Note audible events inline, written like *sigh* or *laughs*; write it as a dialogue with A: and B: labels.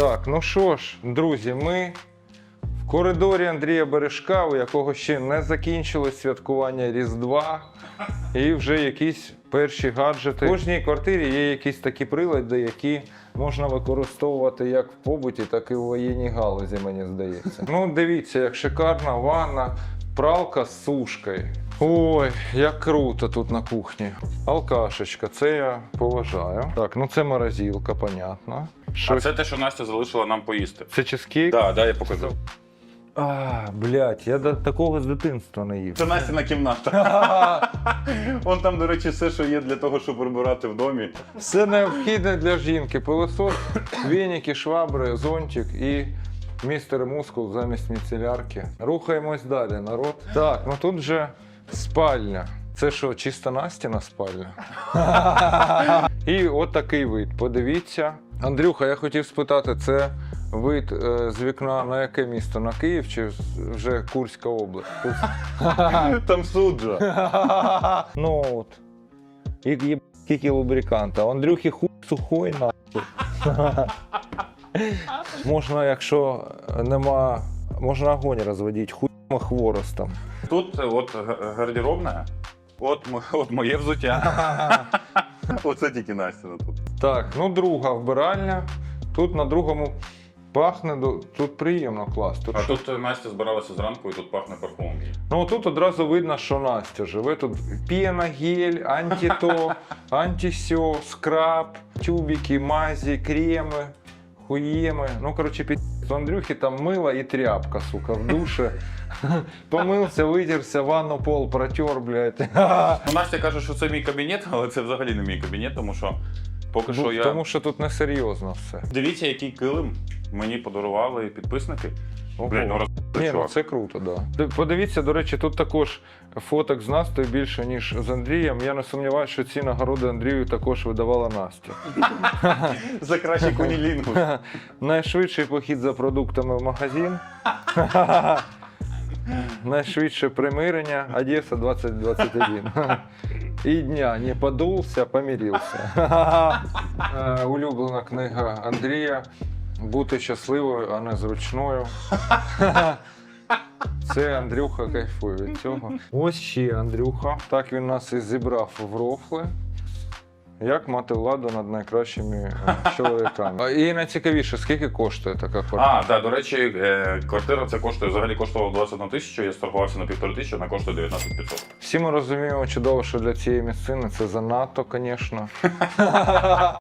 A: Так, ну що ж, друзі, ми в коридорі Андрія Бережка, у якого ще не закінчилось святкування Різдва, і вже якісь перші гаджети. В кожній квартирі є якісь такі прилади, які можна використовувати як в побуті, так і в воєнній галузі, мені здається. Ну, дивіться, як шикарна ванна, пралка з сушкою. Ой, як круто тут на кухні. Алкашечка, це я поважаю. Так, ну це морозилка, понятно.
B: А
A: Щось...
B: це те, що Настя залишила нам поїсти.
A: Це чизкейк?
B: Так, да, я покажу.
A: А, блядь, я до такого з дитинства не їв.
B: Це Настіна кімната. Вон *laughs* там, до речі, все, що є для того, щоб прибирати в домі.
A: Все необхідне для жінки. Пилосос, віники, швабри, зонтик і містер мускул замість міцелярки. Рухаємось далі, народ. Так, ну тут же спальня. Це що, чисто Настіна спальня? *laughs* І от такий вид. Подивіться. Андрюха, я хотів спитати, це вид е, з вікна на яке місто? На Київ чи вже Курська область? *laughs*
B: Там суджа. *laughs*
A: Ну от. І є лубриканта. У Андрюхи хуй сухой нахуй. *laughs* можна, якщо нема. Можна огонь розводити хуйом і хворостом.
B: Тут от гардеробна, от, от моє взуття. Оце тільки Настіна тут.
A: Так, ну друга вбиральня. Тут на другому пахне, тут приємно клас. Тут
B: А
A: що-
B: тут е, Настя збиралася зранку і тут пахне парфумом.
A: Ну тут одразу видно, що Настя живе. Тут пена, гель, антито, *laughs* антисьо, скраб, тюбики, мазі, креми, хуєми. Ну, коротше, під у Андрюхи там мило і тряпка, сука, в душі. *laughs* Помився, витерся, ванну пол протер, блядь.
B: Ну, Настя каже, що це мій кабінет, але це взагалі не мій кабінет, тому що поки що я.
A: Тому що тут несерйозно все.
B: Дивіться, який килим мені подарували підписники. Блін, ну роз...
A: Ні, ну
B: чувак.
A: це круто, да. Подивіться, до речі, тут також фоток з Настею більше, ніж з Андрієм. Я не сумніваюся, що ці нагороди Андрію також видавала Настя. *laughs*
B: За кращий кунілінгус. *laughs*
A: Найшвидший похід за продуктами в магазин. *laughs* Найшвидше примирення Одеса 2021. І дня не подулся, помирився. Е, *laughs* Улюблена книга Андрія. Бути щасливою, а не зручною. *laughs* Це Андрюха кайфує від цього. Ось ще Андрюха. Так він нас і зібрав в рофли. Як мати владу над найкращими е, чоловіками. І найцікавіше, скільки коштує така квартира?
B: А, так, до речі, е, квартира це коштує взагалі коштувала 21 тисячу, я сторгувався на півтори тисячі, вона коштує 19 500.
A: Всі ми розуміємо чудово, що для цієї місцини це занадто, звісно. *laughs*